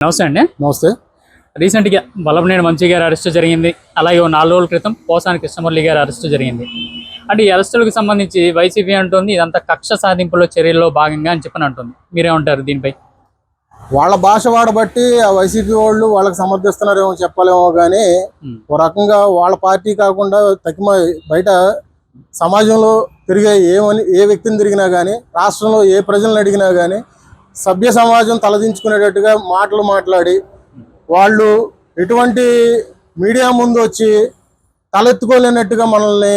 నమస్తే అండి. నమస్తే. రీసెంట్గా వల్లభనేని వంశీ గారి అరెస్ట్ జరిగింది. అలాగే ఓ నాలుగు రోజుల క్రితం పోసాని కృష్ణమురళి గారి అరెస్ట్ జరిగింది. అంటే ఈ అరెస్టులకు సంబంధించి వైసీపీ అంటుంది ఇదంతా కక్ష సాధింపుల చర్యల్లో భాగంగా అని చెప్పని అంటుంది. మీరేమంటారు దీనిపై? వాళ్ళ భాష వాడబట్టి ఆ వైసీపీ వాళ్ళు వాళ్ళకి సమర్థిస్తున్నారేమో చెప్పలేమో కానీ. ఓ రకంగా వాళ్ళ పార్టీ కాకుండా తక్కిమ బయట సమాజంలో తిరిగే ఏమని ఏ వ్యక్తిని తిరిగినా కానీ రాష్ట్రంలో ఏ ప్రజలను అడిగినా కానీ సభ్య సమాజం తలదించుకునేటట్టుగా మాటలు మాట్లాడి వాళ్ళు ఎటువంటి మీడియా ముందు వచ్చి తలెత్తుకోలేనట్టుగా మనల్ని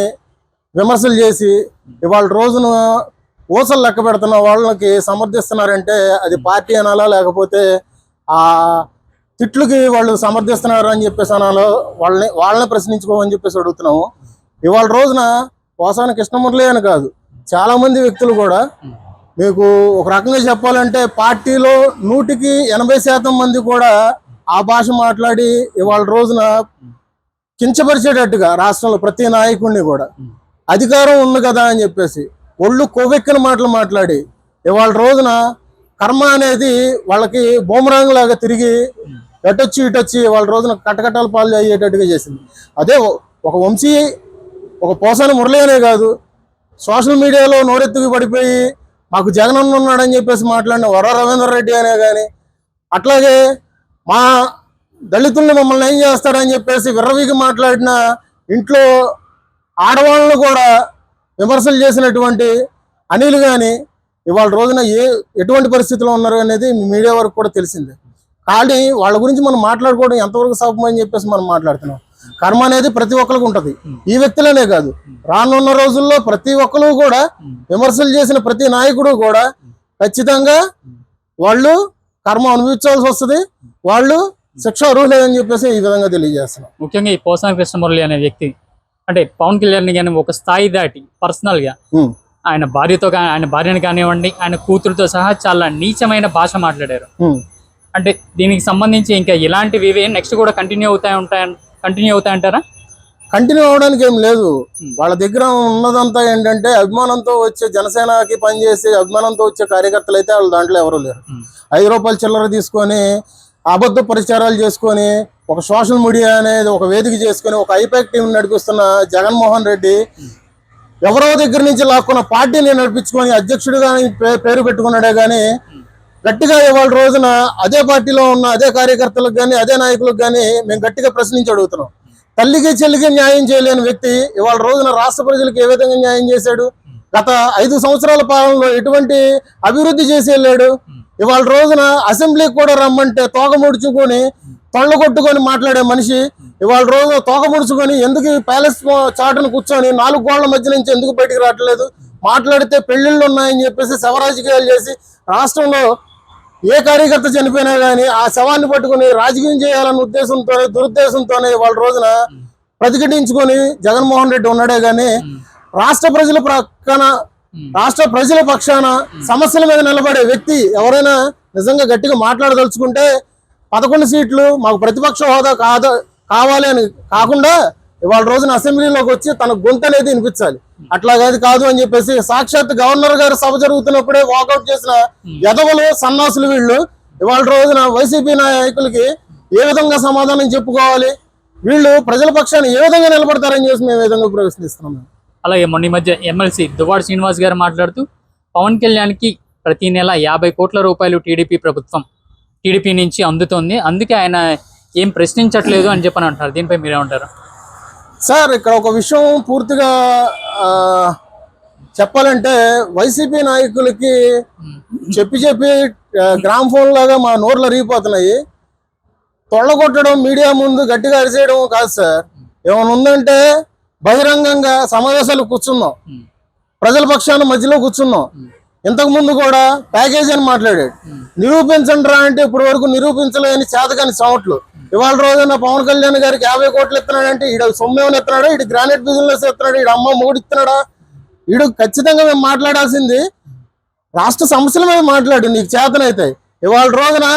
విమర్శలు చేసి ఇవాళ రోజున ఊసలు లెక్క పెడుతున్న వాళ్ళకి సమర్థిస్తున్నారంటే అది పార్టీ అనాలా లేకపోతే ఆ తిట్లకి వాళ్ళు సమర్థిస్తున్నారు అని చెప్పేసి అనాలో వాళ్ళని వాళ్ళని ప్రశ్నించుకోమని చెప్పేసి అడుగుతున్నాము. ఇవాళ రోజున పోసాని కృష్ణమురళి అని కాదు చాలామంది వ్యక్తులు కూడా మీకు ఒక రకంగా చెప్పాలంటే పార్టీలో నూటికి ఎనభై శాతం మంది కూడా ఆ భాష మాట్లాడి ఇవాళ రోజున కించపరిచేటట్టుగా రాష్ట్రంలో ప్రతి నాయకుడిని కూడా. అధికారం ఉంది కదా అని చెప్పేసి ఒళ్ళు కొవ్వెక్కిన మాటలు మాట్లాడి ఇవాళ రోజున కర్మ అనేది వాళ్ళకి బూమరాంగ్ లాగా తిరిగి ఎటొచ్చి ఇటొచ్చి వాళ్ళ రోజున కట్టకట్టాలు పాలు అయ్యేటట్టుగా చేసింది. అదే ఒక వంశీ ఒక పోసాని మురళి అనే కాదు సోషల్ మీడియాలో నోరెత్తుకు పడిపోయి మాకు జగన్ ఉన్నాడని చెప్పేసి మాట్లాడిన వర రవీంద్ర రెడ్డి అనే కానీ అట్లాగే మా దళితుల్ని మమ్మల్ని ఏం చేస్తారని చెప్పేసి విర్రవికి మాట్లాడిన ఇంట్లో ఆడవాళ్ళను కూడా విమర్శలు చేసినటువంటి అనిల్ కానీ ఇవాళ రోజున ఏ ఎటువంటి పరిస్థితిలో ఉన్నారు అనేది మీడియా వరకు కూడా తెలిసిందే. కానీ వాళ్ళ గురించి మనం మాట్లాడుకోవడం ఎంతవరకు సభం అని చెప్పేసి మనం మాట్లాడుతున్నాం. కర్మ అనేది ప్రతి ఒక్కరికి ఉంటుంది. ఈ వ్యక్తులనే కాదు. రానున్న రోజుల్లో ప్రతి ఒక్కరు కూడా విమర్శలు చేసిన ప్రతి నాయకుడు కూడా ఖచ్చితంగా వాళ్ళు కర్మ అనుభవించాల్సి వస్తుంది. వాళ్ళు శిక్ష అర్హులేదని చెప్పేసి ఈ విధంగా తెలియజేస్తున్నాం. ముఖ్యంగా ఈ పోసాని కృష్ణమురళి అనే వ్యక్తి అంటే పవన్ కళ్యాణ్ కానీ ఒక స్థాయి దాటి పర్సనల్గా ఉమ్. ఆయన భార్యతో ఆయన భార్యను కానివ్వండి ఆయన కూతురుతో సహా చాలా నీచమైన భాష మాట్లాడారు. అంటే దీనికి సంబంధించి ఇంకా ఇలాంటివి నెక్స్ట్ కూడా కంటిన్యూ అవుతాయి ఉంటాయి కంటిన్యూ అవుతాయంటారా కంటిన్యూ అవడానికి ఏం లేదు. వాళ్ళ దగ్గర ఉన్నదంతా ఏంటంటే అభిమానంతో వచ్చే జనసేనకి పనిచేసే అభిమానంతో వచ్చే కార్యకర్తలు అయితే వాళ్ళ దాంట్లో ఎవరు లేరు. ఉమ్. ఐదు రూపాయల చిల్లర తీసుకొని అబద్ధ ప్రచారాలు చేసుకొని ఒక సోషల్ మీడియా అనేది ఒక వేదిక చేసుకొని ఒక ఐపాక్ టీం నడిపిస్తున్న జగన్మోహన్ రెడ్డి ఎవరో దగ్గర నుంచి లాక్కున్న పార్టీని నడిపించుకొని అధ్యక్షుడిగా పేరు పెట్టుకున్నాడే కానీ గట్టిగా ఇవాళ రోజున అదే పార్టీలో ఉన్న అదే కార్యకర్తలకు కానీ అదే నాయకులకు కానీ మేము గట్టిగా ప్రశ్నించి అడుగుతున్నాం. తల్లికి చెల్లికి న్యాయం చేయలేని వ్యక్తి ఇవాళ రోజున రాష్ట్ర ప్రజలకు ఏ విధంగా న్యాయం చేశాడు? గత ఐదు సంవత్సరాల పాలనలో ఎటువంటి అభివృద్ధి చేసి వెళ్ళాడు? ఇవాళ రోజున అసెంబ్లీకి కూడా రమ్మంటే తోక ముడుచుకొని పళ్ళు కొట్టుకొని మాట్లాడే మనిషి ఇవాళ రోజు తోక ముడుచుకొని ఎందుకు ప్యాలెస్ చాటును కూర్చొని నాలుగు గోళ్ళ మధ్య నుంచి ఎందుకు బయటికి రావట్లేదు? మాట్లాడితే పెళ్ళిళ్ళు ఉన్నాయని చెప్పేసి శవరాజకీయాలు చేసి రాష్ట్రంలో ఏ కార్యకర్త చనిపోయినా కానీ ఆ శవాన్ని పట్టుకుని రాజకీయం చేయాలన్న ఉద్దేశంతోనే దురుద్దేశంతోనే వాళ్ళ రోజున ప్రతిఘటించుకొని జగన్మోహన్ రెడ్డి ఉన్నాడే గాని రాష్ట్ర ప్రజల ప్రక్కన రాష్ట్ర ప్రజల పక్షాన సమస్యల మీద నిలబడే వ్యక్తి ఎవరైనా నిజంగా గట్టిగా మాట్లాడదలుచుకుంటే పదకొండు సీట్లు మాకు ప్రతిపక్ష హోదా కాదు కావాలి అని కాకుండా ఇవాళ రోజున అసెంబ్లీలోకి వచ్చి తన గొంతు అనేది వినిపించాలి. అట్లా కాదు అని చెప్పేసి సాక్షాత్ గవర్నర్ గారు సభ జరుగుతున్నప్పుడే వాకౌట్ చేసిన ఎదవలు సన్నాసులు వీళ్ళు ఇవాళ రోజున వైసీపీ నాయకులకి ఏ విధంగా సమాధానం చెప్పుకోవాలి? వీళ్ళు ప్రజల పక్షాన్ని ఏ విధంగా నిలబడతారని చేసి మేము విధంగా ప్రశ్నిస్తున్నాం? అలాగే మొన్న మధ్య ఎమ్మెల్సీ దువ్వాడ శ్రీనివాస్ గారు మాట్లాడుతూ పవన్ కళ్యాణ్కి ప్రతి నెల యాభై కోట్ల రూపాయలు టీడీపీ ప్రభుత్వం టీడీపీ నుంచి అందుతోంది. అందుకే ఆయన ఏం ప్రశ్నించట్లేదు అని చెప్పని అంటారు దీనిపై మీరేమంటారు? సార్ ఇక్కడ ఒక విషయం పూర్తిగా చెప్పాలంటే వైసీపీ నాయకులకి చెప్పి చెప్పి గ్రామ్ ఫోన్ లాగా మా నోర్లు అరిగిపోతున్నాయి. తొళ్ళగొట్టడం మీడియా ముందు గట్టిగా అరిచేయడం కాదు సార్. ఏమైనా ఉందంటే బహిరంగంగా సమావేశాలు కూర్చున్నాం. ప్రజల పక్షాన మధ్యలో కూర్చున్నాం. ఇంతకు ముందు కూడా ప్యాకేజీ అని మాట్లాడాడు. నిరూపించండి రా అంటే ఇప్పటి వరకు నిరూపించలేని చేతకాని సౌట్లు ఇవాళ రోజున పవన్ కళ్యాణ్ గారికి యాభై కోట్లు ఇస్తున్నాడంటే ఈడ సొమ్మేమని ఇస్తున్నాడా? ఇటు గ్రానైట్ బిజినెస్ ఇస్తున్నాడు? ఈడు అమ్మ మూడు ఇస్తున్నాడా? ఈడు ఖచ్చితంగా మేము మాట్లాడాల్సింది రాష్ట్ర సమస్యల మీద మాట్లాడు నీకు చేతనైతే. ఇవాళ రోజున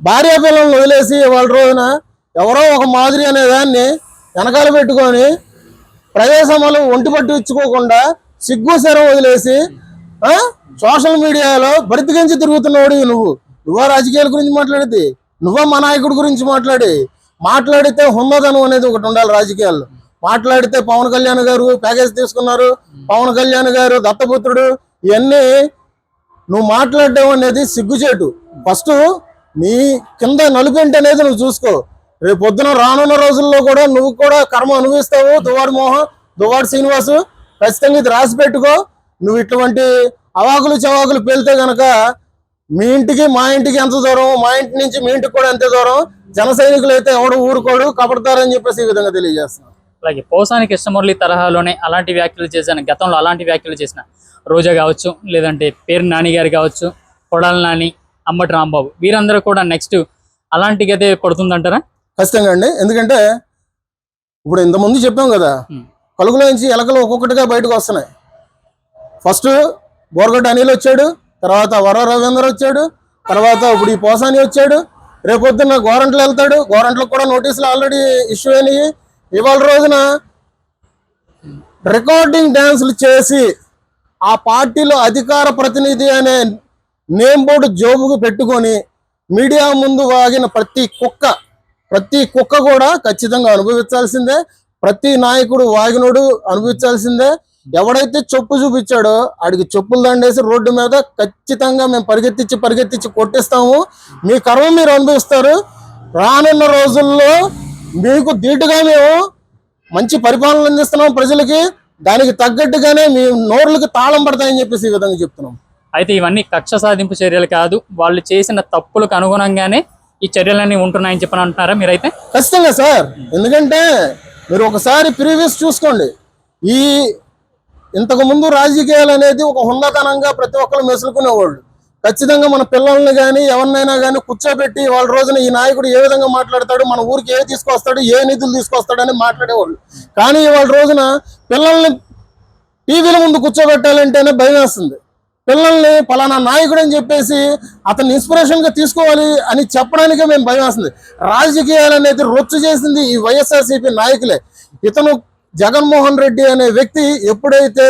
భార్య పిల్లలను వదిలేసి ఇవాళ రోజున ఎవరో ఒక మాదిరి అనే దాన్ని వెనకాల పెట్టుకొని ప్రదేశంలో ఒంటి పట్టు ఇచ్చుకోకుండా సిగ్గు శరం వదిలేసి సోషల్ మీడియాలో బరితికించి తిరుగుతున్నాడు నువ్వు. నువ్వా రాజకీయాల గురించి మాట్లాడితే? నువ్వా మా నాయకుడి గురించి మాట్లాడి? మాట్లాడితే హుందదనం అనేది ఒకటి ఉండాలి రాజకీయాల్లో. మాట్లాడితే పవన్ కళ్యాణ్ గారు ప్యాకేజ్ తీసుకున్నారు. పవన్ కళ్యాణ్ గారు దత్తపుత్రుడు. ఇవన్నీ నువ్వు మాట్లాడడం అనేది సిగ్గుచేటు. ఫస్ట్ నీ కింద నలుపెంటి అనేది నువ్వు చూసుకో. రేపు పొద్దున రానున్న రోజుల్లో కూడా నువ్వు కూడా కర్మ అనుభవిస్తావు. దువాడు మోహన్ దువాడు శ్రీనివాసు. ఖచ్చితంగా ఇది రాసి పెట్టుకో. నువ్వు ఇటువంటి అవాకులు చవాకులు పేలితే గనక మీ ఇంటికి మా ఇంటికి ఎంత దూరం? మా ఇంటి నుంచి మీ ఇంటికి కూడా ఎంత దూరం? జన సైనికులు అయితే ఎవడు ఊరుకోడు కపడతారని చెప్పేసి ఈ విధంగా తెలియజేస్తున్నాను అలాగే పోసాని కృష్ణమురళి తరహాలోనే అలాంటి వ్యాఖ్యలు చేశాను. గతంలో అలాంటి వ్యాఖ్యలు చేసిన రోజా కావచ్చు లేదంటే పేరు నాని గారు కావచ్చు కొడాల నాని అంబటి రాంబాబు వీరందరూ కూడా నెక్స్ట్ అలాంటి గతే పడుతుందంటారా? ఖచ్చితంగా అండి. ఎందుకంటే ఇప్పుడు ఇంతకుముందు చెప్పాం కదా ఉమ్. కలుగులో నుంచి ఎలకలు ఒక్కొక్కటిగా బయటకు వస్తున్నాయి. ఫస్ట్ బోర్గడ్డ అనిల్ వచ్చాడు తర్వాత వర రవీంద్ర వచ్చాడు తర్వాత ఇప్పుడు ఈ పోసాని వచ్చాడు. రేపొద్దున గోరంట్లు వెళ్తాడు. గోరంట్లకు కూడా నోటీసులు ఆల్రెడీ ఇష్యూ అయినాయి. ఇవాళ రోజున రికార్డింగ్ డ్యాన్సులు చేసి ఆ పార్టీలో అధికార ప్రతినిధి అనే నేమ్ బోర్డు జోబుకు పెట్టుకొని మీడియా ముందు వాగిన ప్రతి కుక్క ప్రతి కుక్క కూడా ఖచ్చితంగా అనుభవించాల్సిందే. ప్రతి నాయకుడు వాగినోడు అనుభవించాల్సిందే. ఎవడైతే చెప్పు చూపించాడో ఆడికి చెప్పులు దండేసి రోడ్డు మీద ఖచ్చితంగా మేము పరిగెత్తించి పరిగెత్తించి కొట్టిస్తాము. మీ కర్మ మీరు అనుభవిస్తారు. రానున్న రోజుల్లో మీకు ధీటుగా మేము మంచి పరిపాలన అందిస్తున్నాం ప్రజలకి. దానికి తగ్గట్టుగానే మీ నోర్లకి తాళం పడతాయని చెప్పేసి ఈ విధంగా చెప్తున్నాం. అయితే ఇవన్నీ కక్ష సాధింపు చర్యలు కాదు. వాళ్ళు చేసిన తప్పులకు అనుగుణంగానే ఈ చర్యలన్నీ ఉంటున్నాయని చెప్పని అంటున్నారా మీరైతే? ఖచ్చితంగా సార్. ఎందుకంటే మీరు ఒకసారి ప్రీవియస్ చూసుకోండి. ఈ ఇంతకు ముందు రాజకీయాలు అనేది ఒక హుందాతనంగా ప్రతి ఒక్కరు మెసులుకునేవాళ్ళు. ఖచ్చితంగా మన పిల్లల్ని కానీ ఎవరినైనా కానీ కూర్చోబెట్టి వాళ్ళ రోజున ఈ నాయకుడు ఏ విధంగా మాట్లాడతాడు మన ఊరికి ఏ తీసుకొస్తాడు ఏ నిధులు తీసుకొస్తాడని మాట్లాడేవాళ్ళు. కానీ వాళ్ళ రోజున పిల్లల్ని టీవీల ముందు కూర్చోబెట్టాలంటేనే భయం వేస్తుంది. పిల్లల్ని పలానా నాయకుడు అని చెప్పేసి అతన్ని ఇన్స్పిరేషన్గా తీసుకోవాలి అని చెప్పడానికే మేము భయం వేస్తుంది. రాజకీయాలు అనేది రొచ్చు చేసింది ఈ వైఎస్ఆర్సీపీ నాయకులే. ఇతను జగన్మోహన్ రెడ్డి అనే వ్యక్తి ఎప్పుడైతే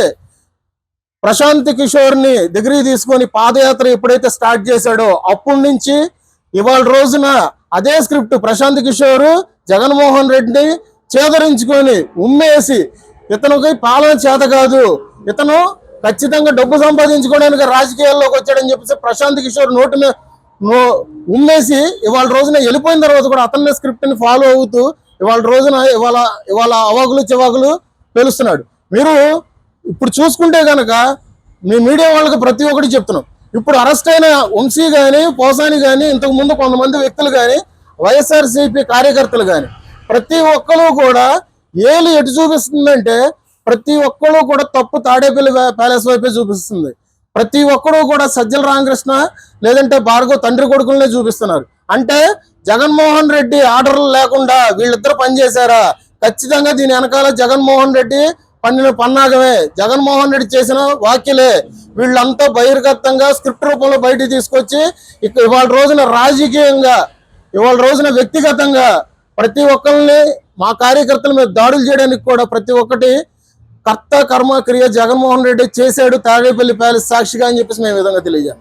ప్రశాంత్ కిషోర్ని తీసుకొని పాదయాత్ర ఎప్పుడైతే స్టార్ట్ చేశాడో అప్పటి నుంచి ఇవాళ రోజున అదే స్క్రిప్ట్ ప్రశాంత్ కిషోర్ జగన్మోహన్ రెడ్డిని చేదరించుకొని ఉమ్మేసి ఇతనికి పాలన చేత కాదు ఇతను ఖచ్చితంగా డబ్బు సంపాదించుకోవడానికి రాజకీయాల్లోకి వచ్చాడని చెప్పేసి ప్రశాంత్ కిషోర్ నోటి ఉమ్మేసి ఇవాళ రోజున వెళ్ళిపోయిన తర్వాత కూడా అతన్ని స్క్రిప్ట్ని ఫాలో అవుతూ ఇవాళ రోజున ఇవాళ ఇవాళ అవాకులు చివాకులు పేలుస్తున్నాడు. మీరు ఇప్పుడు చూసుకుంటే కనుక మీ మీడియా వాళ్ళకి ప్రతి ఒక్కటి చెప్తున్నాం. ఇప్పుడు అరెస్ట్ అయిన వంశీ కానీ పోసాని కానీ ఇంతకు ముందు కొంతమంది వ్యక్తులు కానీ వైఎస్ఆర్సీపీ కార్యకర్తలు కానీ ప్రతి ఒక్కరు కూడా ఏలు ఎటు చూపిస్తుందంటే ప్రతి ఒక్కరు కూడా తప్పు తాడేపల్లి ప్యాలెస్ వైపే చూపిస్తుంది. ప్రతి ఒక్కరు కూడా సజ్జల రామకృష్ణ లేదంటే భార్గవ్ తండ్రి కొడుకులనే చూపిస్తున్నారు. అంటే జగన్మోహన్ రెడ్డి ఆర్డర్లు లేకుండా వీళ్ళిద్దరు పనిచేశారా? ఖచ్చితంగా దీని వెనకాల జగన్మోహన్ రెడ్డి పండిన పన్నాగమే. జగన్మోహన్ రెడ్డి చేసిన వాక్యలే వీళ్ళంతా బహిర్గతంగా స్క్రిప్ట్ రూపంలో బయటికి తీసుకొచ్చి ఇవాళ రోజున రాజకీయంగా ఇవాళ రోజున వ్యక్తిగతంగా ప్రతి ఒక్కరిని మా కార్యకర్తల మీద దాడులు చేయడానికి కూడా ప్రతి ఒక్కటి కర్త కర్మ క్రియ జగన్మోహన్ రెడ్డి చేశాడు తాడేపల్లి ప్యాలెస్ సాక్షిగా అని చెప్పేసి మేము ఈ విధంగా తెలియజేయం